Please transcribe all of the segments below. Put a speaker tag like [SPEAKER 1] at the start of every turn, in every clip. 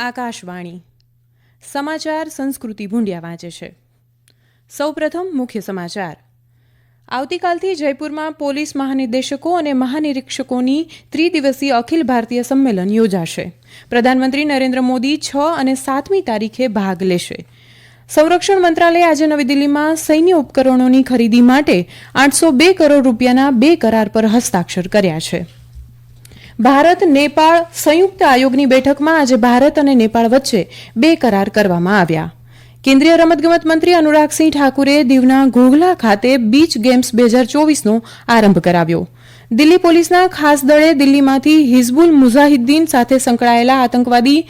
[SPEAKER 1] આકાશવાણી. સમાચાર સંસ્કૃતિ ભૂંડિયા વાંચે છે. સૌપ્રથમ મુખ્ય સમાચાર. આવતીકાલથી જયપુરમાં પોલીસ મહાનિર્દેશકો અને મહાનિરીક્ષકોની ત્રિદિવસીય અખિલ ભારતીય સંમેલન યોજાશે. પ્રધાનમંત્રી નરેન્દ્ર મોદી છ અને સાતમી તારીખે ભાગ લેશે. સંરક્ષણ મંત્રાલયે આજે નવી દિલ્હીમાં સૈન્ય ઉપકરણોની ખરીદી માટે આઠસો બે કરોડ રૂપિયાના બે કરાર પર હસ્તાક્ષર કર્યા છે. ભારત નેપાળ સંયુક્ત આયોગની બેઠકમાં આજે ભારત અને નેપાળ વચ્ચે બે કરાર કરવામાં આવ્યા. કેન્દ્રીય રમતગમત મંત્રી અનુરાગસિંહ ઠાકુરે દીવના ઘોઘલા ખાતે બીચ ગેમ્સ બે હજાર ચોવીસનો આરંભ કરાવ્યો. દિલ્હી પોલીસના ખાસ દળે દિલ્હીમાંથી હિઝબુલ મુઝાહિદ્દીન સાથે સંકળાયેલા આતંકવાદી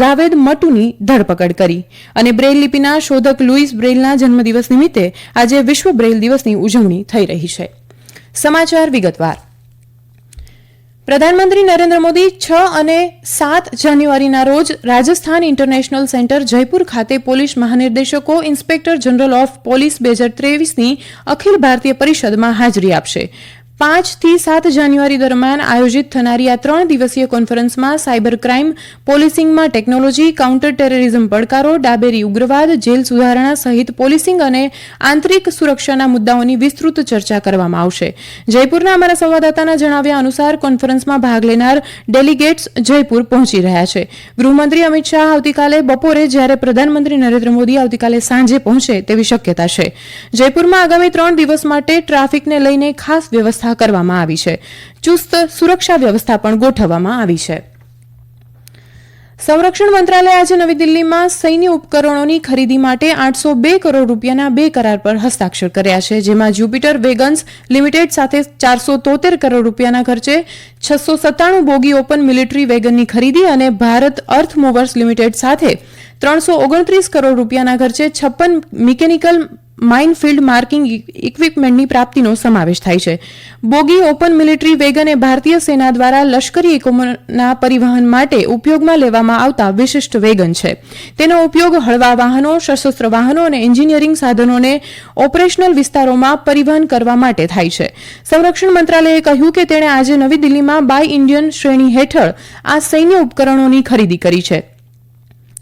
[SPEAKER 1] જાવેદ મટુની ધરપકડ કરી અને બ્રેઇલ લિપિના શોધક લુઈસ બ્રેઇલના જન્મદિવસ નિમિત્તે આજે વિશ્વ બ્રેઇલ દિવસની ઉજવણી થઈ રહી છે. સમાચાર વિગતવાર. પ્રધાનમંત્રી નરેન્દ્ર મોદી છ અને સાત જાન્યુઆરીના રોજ રાજસ્થાન ઇન્ટરનેશનલ સેન્ટર જયપુર ખાતે પોલીસ મહાનિર્દેશકો ઇન્સ્પેક્ટર જનરલ ઓફ પોલીસ બે હજાર ત્રેવીસની અખિલ ભારતીય પરિષદમાં હાજરી આપશે. પાંચથી સાત જાન્યુઆરી દરમિયાન આયોજિત થનારી આ ત્રણ દિવસીય કોન્ફરન્સમાં સાયબર ક્રાઇમ, પોલીસિંગમાં ટેકનોલોજી, કાઉન્ટર ટેરરિઝમ પડકારો, ડાબેરી ઉગ્રવાદ, જેલ સુધારણા સહિત પોલીસિંગ અને આંતરિક સુરક્ષાના મુદ્દાઓની વિસ્તૃત ચર્ચા કરવામાં આવશે. જયપુરના અમારા સંવાદદાતાના જણાવ્યા અનુસાર કોન્ફરન્સમાં ભાગ લેનાર ડેલિગેટ્સ જયપુર પહોંચી રહ્યા છે. ગૃહમંત્રી અમિત શાહ આવતીકાલે બપોરે જ્યારે પ્રધાનમંત્રી નરેન્દ્ર મોદી આવતીકાલે સાંજે પહોંચે તેવી શક્યતા છે. જયપુરમાં આગામી ત્રણ દિવસ માટે ટ્રાફિકને લઈને ખાસ વ્યવસ્થા કરવામાં આવી છે. ચુસ્ત સુરક્ષા વ્યવસ્થા પણ ગોઠવવામાં આવી છે. સંરક્ષણ મંત્રાલય આજે નવી દિલ્હીમાં સૈન્ય ઉપકરણોની ખરીદી માટે આઠસો બે કરોડ રૂપિયાના બે કરાર પર હસ્તાક્ષર કર્યા છે, જેમાં જ્યુપિટર વેગન્સ લિમિટેડ સાથે ચારસો તોતેર કરોડ રૂપિયાના ખર્ચે છસો સત્તાણું બોગી ઓપન મિલિટરી વેગનની ખરીદી અને ભારત અર્થ મૂવર્સ લિમિટેડ સાથે ત્રણસો ઓગણત્રીસ કરોડ રૂપિયાના ખર્ચે છપ્પન મિકેનિકલ માઇનફિલ્ડ માર્કિંગ ઇક્વિપમેન્ટની પ્રાપ્તિનો સમાવેશ થાય છે. બોગી ઓપન મિલિટરી વેગન એ ભારતીય સેના દ્વારા લશ્કરી એકમોના પરિવહન માટે ઉપયોગમાં લેવામાં આવતા વિશિષ્ટ વેગન છે. તેનો ઉપયોગ હળવા વાહનો, સશસ્ત્ર વાહનો અને એન્જિનિયરિંગ સાધનોને ઓપરેશનલ વિસ્તારોમાં પરિવહન કરવા માટે થાય છે. સંરક્ષણ મંત્રાલયે કહ્યું કે તેણે આજે નવી દિલ્હીમાં બાય ઇન્ડિયન શ્રેણી હેઠળ આ સૈન્ય ઉપકરણોની ખરીદી કરી છે.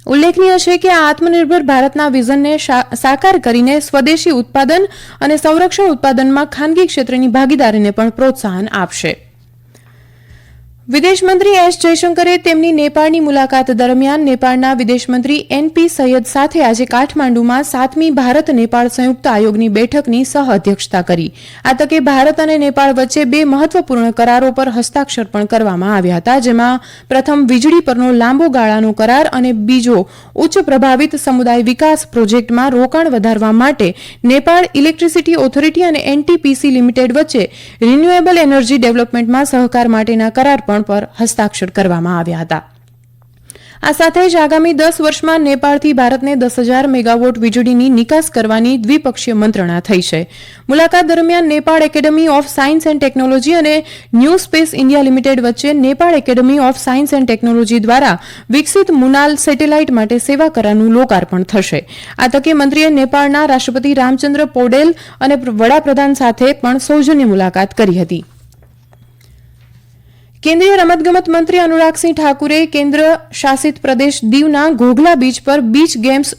[SPEAKER 1] ઉલ્લેખનીય છે કે આ આત્મનિર્ભર ભારતના વિઝનને સાકાર કરીને સ્વદેશી ઉત્પાદન અને સંરક્ષણ ઉત્પાદનમાં ખાનગી ક્ષેત્રની ભાગીદારીને પણ પ્રોત્સાહન આપશે. વિદેશમંત્રી એસ જયશંકરે તેમની નેપાળની મુલાકાત દરમિયાન નેપાળના વિદેશમંત્રી એનપી સૈયદ સાથે આજે કાઠમાંડુમાં સાતમી ભારત નેપાળ સંયુક્ત આયોગની બેઠકની સહ અધ્યક્ષતા કરી. આ તકે ભારત અને નેપાળ વચ્ચે બે મહત્વપૂર્ણ કરારો પર હસ્તાક્ષર પણ કરવામાં આવ્યા હતા, જેમાં પ્રથમ વીજળી પરનો લાંબો ગાળાનો કરાર અને બીજો ઉચ્ચ પ્રભાવિત સમુદાય વિકાસ પ્રોજેક્ટમાં રોકાણ વધારવા માટે નેપાળ ઇલેક્ટ્રિસિટી ઓથોરિટી અને એનટીપીસી લિમિટેડ વચ્ચે રિન્યુએબલ એનર્જી ડેવલપમેન્ટમાં સહકાર માટેના કરાર પણ પર હસ્તાક્ષર કરવામાં આવ્યા હતા. આ સાથે જ આગામી દસ વર્ષમાં નેપાળથી ભારતને દસ હજાર મેગાવોટ વીજળીની નિકાસ કરવાની દ્વિપક્ષીય મંત્રણા થઈ છે. મુલાકાત દરમિયાન Nepal academy of science and technology અને ન્યૂ સ્પેસ ઇન્ડિયા લિમિટેડ વચ્ચે Nepal academy of science and technology દ્વારા વિકસિત મુનાલ સેટેલાઇટ માટે સેવા કરારનું લોકાર્પણ થશે. આ તકે મંત્રીએ નેપાળના રાષ્ટ્રપતિ રામચંદ્ર પોડેલ અને વડાપ્રધાન સાથે પણ સૌજન્ય મુલાકાત કરી હતી. કેન્દ્રીય રમતગમત મંત્રી અનુરાગસિંહ ઠાકુરે કેન્દ્ર શાસિત પ્રદેશ દીવના ઘોઘલા બીચ પર બીચ ગેમ્સ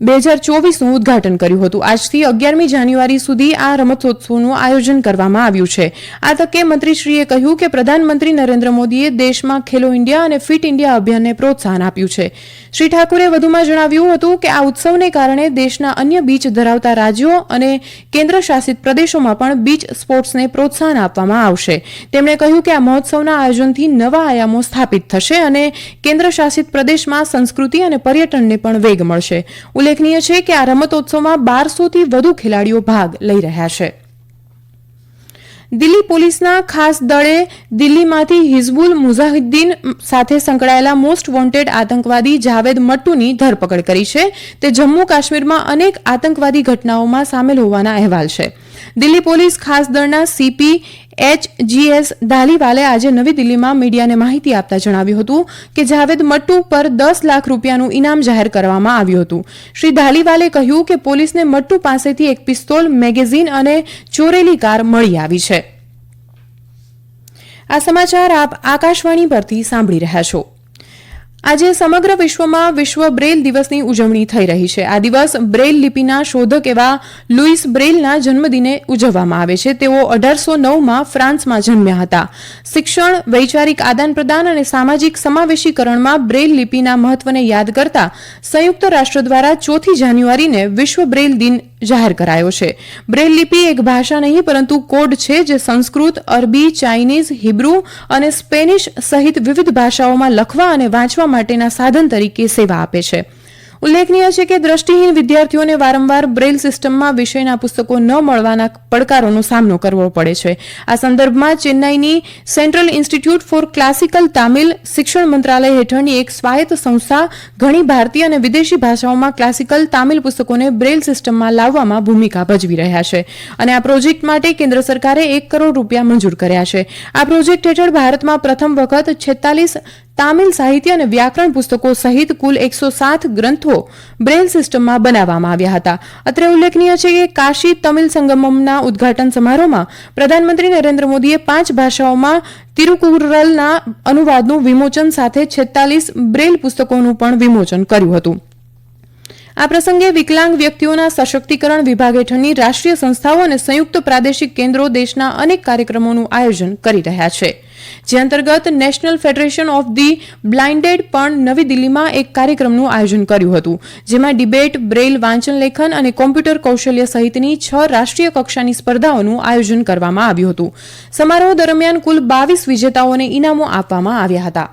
[SPEAKER 1] બે હજાર ચોવીસનું ઉદઘાટન કર્યું હતું. આજથી અગિયારમી જાન્યુઆરી સુધી આ રમતોત્સવનું આયોજન કરવામાં આવ્યું છે. આ તકે મંત્રીશ્રીએ કહ્યું કે પ્રધાનમંત્રી નરેન્દ્ર મોદીએ દેશમાં ખેલો ઇન્ડિયા અને ફિટ ઇન્ડિયા અભિયાનને પ્રોત્સાહન આપ્યું છે. શ્રી ઠાકુરે વધુમાં જણાવ્યું હતું કે આ ઉત્સવને કારણે દેશના અન્ય બીચ ધરાવતા રાજ્યો અને કેન્દ્ર શાસિત પ્રદેશોમાં પણ બીચ સ્પોર્ટ્સને પ્રોત્સાહન આપવામાં આવશે. તેમણે કહ્યું કે આ મહોત્સવના આયોજનથી નવા આયામો સ્થાપિત થશે અને કેન્દ્ર શાસિત પ્રદેશમાં સંસ્કૃતિ અને પર્યટનને પણ વેગ મળશે. ઉલ્લેખનીય છે કે આ રમતોત્સવમાં બારસોથી વધુ ખેલાડીઓ ભાગ લઈ રહ્યા છે. દિલ્હી પોલીસના ખાસ દળે દિલ્હીમાંથી હિઝબુલ મુઝાહિદ્દીન સાથે સંકળાયેલા મોસ્ટ વોન્ટેડ આતંકવાદી જાવેદ મટ્ટુની ધરપકડ કરી છે. તે જમ્મુ કાશ્મીરમાં અનેક આતંકવાદી ઘટનાઓમાં સામેલ હોવાના અહેવાલ છે. દિલ્હી પોલીસ ખાસ દળના સીપી એચજીએસ ધાલીવાલે આજે નવી દિલ્હીમાં મીડિયાને માહિતી આપતા જણાવ્યું હતું કે જાવેદ મટ્ટુ પર દસ લાખ રૂપિયાનું ઇનામ જાહેર કરવામાં આવ્યું હતું. શ્રી ધાલીવાલે કહ્યું કે પોલીસને મટ્ટુ પાસેથી એક પિસ્તોલ, મેગેઝીન અને ચોરેલી કાર મળી આવી છે. આ સમાચાર આપ આકાશવાણી પરથી સાંભળી રહ્યા છો. આજે સમગ્ર વિશ્વમાં વિશ્વ બ્રેલ દિવસની ઉજવણી થઈ રહી છે. આ દિવસ બ્રેલ લિપિના શોધક એવા લુઈસ બ્રેલના જન્મદિને ઉજવવામાં આવે છે. તેઓ અઢારસો નવમાં ફ્રાન્સમાં જન્મ્યા હતા. શિક્ષણ, વૈચારિક આદાન પ્રદાન અને સામાજિક સમાવેશીકરણમાં બ્રેલ લિપિના મહત્વને યાદ કરતા સંયુક્ત રાષ્ટ્ર દ્વારા ચોથી જાન્યુઆરીને વિશ્વ બ્રેલ દિન જાહેર કરાયો છે. બ્રેલ લિપિ એક ભાષા નહીં, પરંતુ કોડ છે જે સંસ્કૃત, અરબી, ચાઇનીઝ, હિબ્રુ અને સ્પેનિશ સહિત વિવિધ ભાષાઓમાં લખવા અને વાંચવા માટેના સાધન તરીકે સેવા આપે છે. ઉલ્લેખનીય છે કે દ્રષ્ટિહીન વિદ્યાર્થીઓને વારંવાર બ્રેલ સિસ્ટમમાં વિષયના પુસ્તકો ન મળવાના પડકારોનો સામનો કરવો પડે છે. આ સંદર્ભમાં ચેન્નાઈની central institute for classical Tamil શિક્ષણ મંત્રાલય હેઠળની એક સ્વાયત્ત સંસ્થા ઘણી ભારતીય અને વિદેશી ભાષાઓમાં ક્લાસિકલ તામિલ પુસ્તકોને બ્રેલ સિસ્ટમમાં લાવવામાં ભૂમિકા ભજવી રહ્યા છે અને આ પ્રોજેક્ટ માટે કેન્દ્ર સરકારે એક કરોડ રૂપિયા મંજૂર કર્યા છે. આ પ્રોજેક્ટ હેઠળ ભારતમાં પ્રથમ વખત છેતાલીસ તામિલ સાહિત્ય અને વ્યાકરણ પુસ્તકો સહિત કુલ એકસો સાત ગ્રંથો બ્રેલ સિસ્ટમમાં બનાવવામાં આવ્યા હતા. અત્રે ઉલ્લેખનીય છે કે કાશી તમિલ સંગમમના ઉદ્ઘાટન સમારોહમાં પ્રધાનમંત્રી નરેન્દ્ર મોદીએ પાંચ ભાષાઓમાં તિરુકુરલના અનુવાદનું વિમોચન સાથે છેતાલીસ બ્રેલ પુસ્તકોનું પણ વિમોચન કર્યું હતું. આ પ્રસંગે વિકલાંગ વ્યક્તિઓના સશક્તિકરણ વિભાગ હેઠળની રાષ્ટ્રીય સંસ્થાઓ અને સંયુક્ત પ્રાદેશિક કેન્દ્રો દેશના અનેક કાર્યક્રમોનું આયોજન કરી રહ્યા છે. જે અંતર્ગત national federation of the blinded પણ નવી દિલ્હીમાં એક કાર્યક્રમનું આયોજન કર્યું હતું, જેમાં ડિબેટ, બ્રેઇલ વાંચન લેખન અને કોમ્પ્યુટર કૌશલ્ય સહિતની છ રાષ્ટ્રીય કક્ષાની સ્પર્ધાઓનું આયોજન કરવામાં આવ્યું હતું. સમારોહ દરમિયાન કુલ બાવીસ વિજેતાઓને ઇનામો આપવામાં આવ્યા હતા.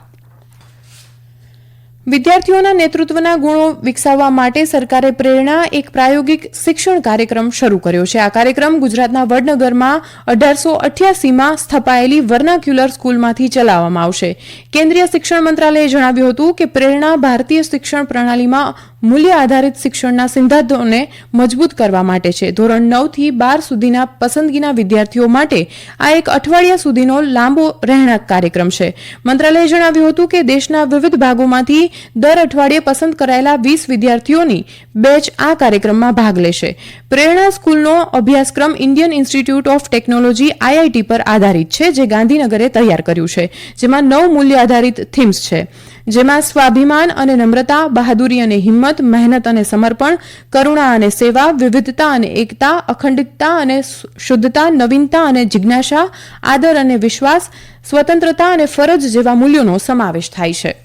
[SPEAKER 1] વિદ્યાર્થીઓના નેતૃત્વના ગુણો વિકસાવવા માટે સરકારે પ્રેરણા એક પ્રાયોગિક શિક્ષણ કાર્યક્રમ શરૂ કર્યો છે. આ કાર્યક્રમ ગુજરાતના વડનગરમાં અઢારસો અઠ્યાસીમાં સ્થપાયેલી વર્નાક્યુલર સ્કૂલમાંથી ચલાવવામાં આવશે. કેન્દ્રીય શિક્ષણ મંત્રાલયે જણાવ્યું હતું કે પ્રેરણા ભારતીય શિક્ષણ પ્રણાલીમાં મૂલ્ય આધારિત શિક્ષણના સિદ્ધાંતોને મજબૂત કરવા માટે છે. ધોરણ નવથી બાર સુધીના પસંદગીના વિદ્યાર્થીઓ માટે આ એક અઠવાડિયા સુધીનો લાંબો રહેણાંક કાર્યક્રમ છે. મંત્રાલયે જણાવ્યું હતું કે દેશના વિવિધ ભાગોમાંથી દર અઠવાડિયે પસંદ કરાયેલા વીસ વિદ્યાર્થીઓની બેચ આ કાર્યક્રમમાં ભાગ લેશે. પ્રેરણા સ્કૂલનો અભ્યાસક્રમ Indian institute of technology IIT પર આધારિત છે, જે ગાંધીનગરે તૈયાર કર્યું છે, જેમાં નવ મૂલ્ય આધારિત થીમ્સ છે. જેમાં સ્વાભિમાન અને નમ્રતા, બહાદુરી અને હિંમત, મહેનત અને સમર્પણ, કરુણા અને સેવા, વિવિધતા અને એકતા, અખંડિતતા અને શુદ્ધતા, નવીનતા અને જિજ્ઞાસા, આદર અને વિશ્વાસ, સ્વતંત્રતા અને ફરજ જેવા મૂલ્યોનો સમાવેશ થાય છે.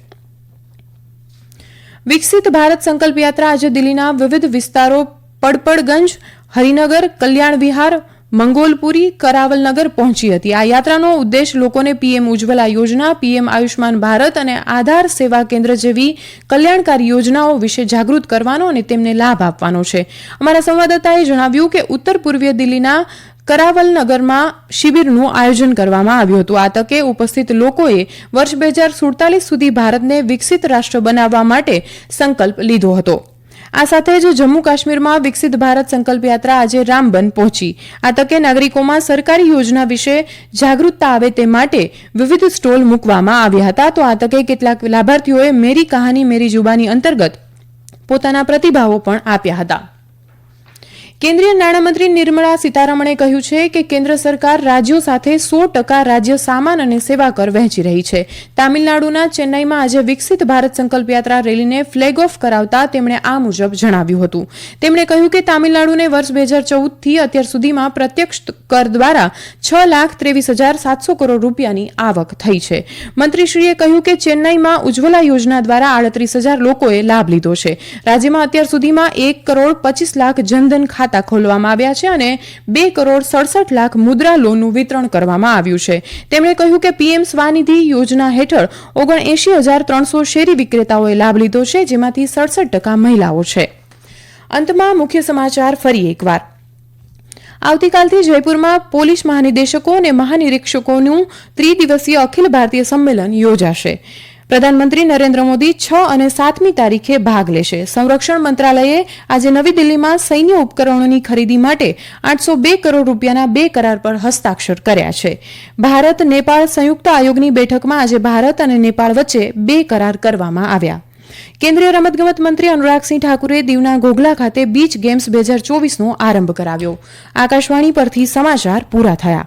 [SPEAKER 1] વિકસિત ભારત સંકલ્પ યાત્રા આજે દિલ્હીના વિવિધ વિસ્તારો, પડપડગંજ, હરિનગર, કલ્યાણ વિહાર મંગોલપુરી કરાવલનગર પહોંચી હતી. આ યાત્રાનો ઉદ્દેશ લોકોને પીએમ ઉજ્જવલા યોજના, પીએમ આયુષ્માન ભારત અને આધાર સેવા કેન્દ્ર જેવી કલ્યાણકારી યોજનાઓ વિશે જાગૃત કરવાનો અને તેમને લાભ આપવાનો છે. અમારા સંવાદદાતાએ જણાવ્યું કે ઉત્તર પૂર્વીય દિલ્હીના કરાવલનગરમાં શિબિરનું આયોજન કરવામાં આવ્યું હતું. આ તકે ઉપસ્થિત લોકોએ વર્ષ બે હજાર સુડતાલીસ સુધી ભારતને વિકસિત રાષ્ટ્ર બનાવવા માટે સંકલ્પ લીધો હતો. આ સાથે જ જમ્મુ કાશ્મીરમાં વિકસિત ભારત સંકલ્પ યાત્રા આજે રામબન પહોંચી. આ તકે નાગરિકોમાં સરકારી યોજના વિશે જાગૃતતા આવે તે માટે વિવિધ સ્ટોલ મૂકવામાં આવ્યા હતા. તો આ તકે કેટલાક લાભાર્થીઓએ મેરી કહાની, મેરી જુબાની અંતર્ગત પોતાના પ્રતિભાવો પણ આપ્યા હતા. કેન્દ્રીય નાણામંત્રી નિર્મળા સીતારમણે કહ્યું છે કે કેન્દ્ર સરકાર રાજ્યો સાથે સો ટકા રાજ્ય સામાન અને સેવા કર વહેંચી રહી છે. તામિલનાડુના ચેન્નાઈમાં આજે વિકસિત ભારત સંકલ્પ યાત્રા રેલીને ફ્લેગ ઓફ કરાવતા તેમણે આ મુજબ જણાવ્યું હતું. તેમણે કહ્યું કે તામિલનાડુને વર્ષ બે હજાર ચૌદથી અત્યાર સુધીમાં પ્રત્યક્ષ કર દ્વારા છ લાખ ત્રેવીસ હજાર સાતસો કરોડ રૂપિયાની આવક થઈ છે. મંત્રીશ્રીએ કહ્યું કે ચેન્નાઈમાં ઉજ્જવલા યોજના દ્વારા આડત્રીસ હજાર લોકોએ લાભ લીધો છે. રાજ્યમાં અત્યાર સુધીમાં એક કરોડ પચીસ લાખ જનધન ખાતા ખોલવામાં આવ્યા છે અને બે કરોડ સડસઠ લાખ મુદ્રા લોનનું વિતરણ કરવામાં આવ્યું છે. તેમણે કહ્યું કે પીએમ સ્વાનિધિ યોજના હેઠળ ઓગણએંશી હજાર ત્રણસો શેરી વિક્રેતાઓએ લાભ લીધો છે, જેમાંથી સડસઠ ટકા મહિલાઓ છે. અંતમાં મુખ્ય સમાચાર ફરી એકવાર. આવતીકાલથી જયપુરમાં પોલીસ મહાનિદેશકો અને મહાનિરીક્ષકોનું ત્રિદિવસીય અખિલ ભારતીય સંમેલન યોજાશે. પ્રધાનમંત્રી નરેન્દ્ર મોદી છ અને સાતમી તારીખે ભાગ લેશે. સંરક્ષણ મંત્રાલયે આજે નવી દિલ્હીમાં સૈન્ય ઉપકરણોની ખરીદી માટે આઠસો બે કરોડ રૂપિયાના બે કરાર પર હસ્તાક્ષર કર્યા છે. ભારત, નેપાળ સંયુક્ત આયોગની બેઠકમાં આજે ભારત અને નેપાળ વચ્ચે બે કરાર કરવામાં આવ્યા. કેન્દ્રીય રમતગમત મંત્રી અનુરાગસિંહ ઠાકુરે દીવના ગોગલા ખાતે બીચ ગેમ્સ બે હજાર ચોવીસનો આરંભ કરાવ્યો. આકાશવાણી પરથી સમાચાર પૂરા થયા.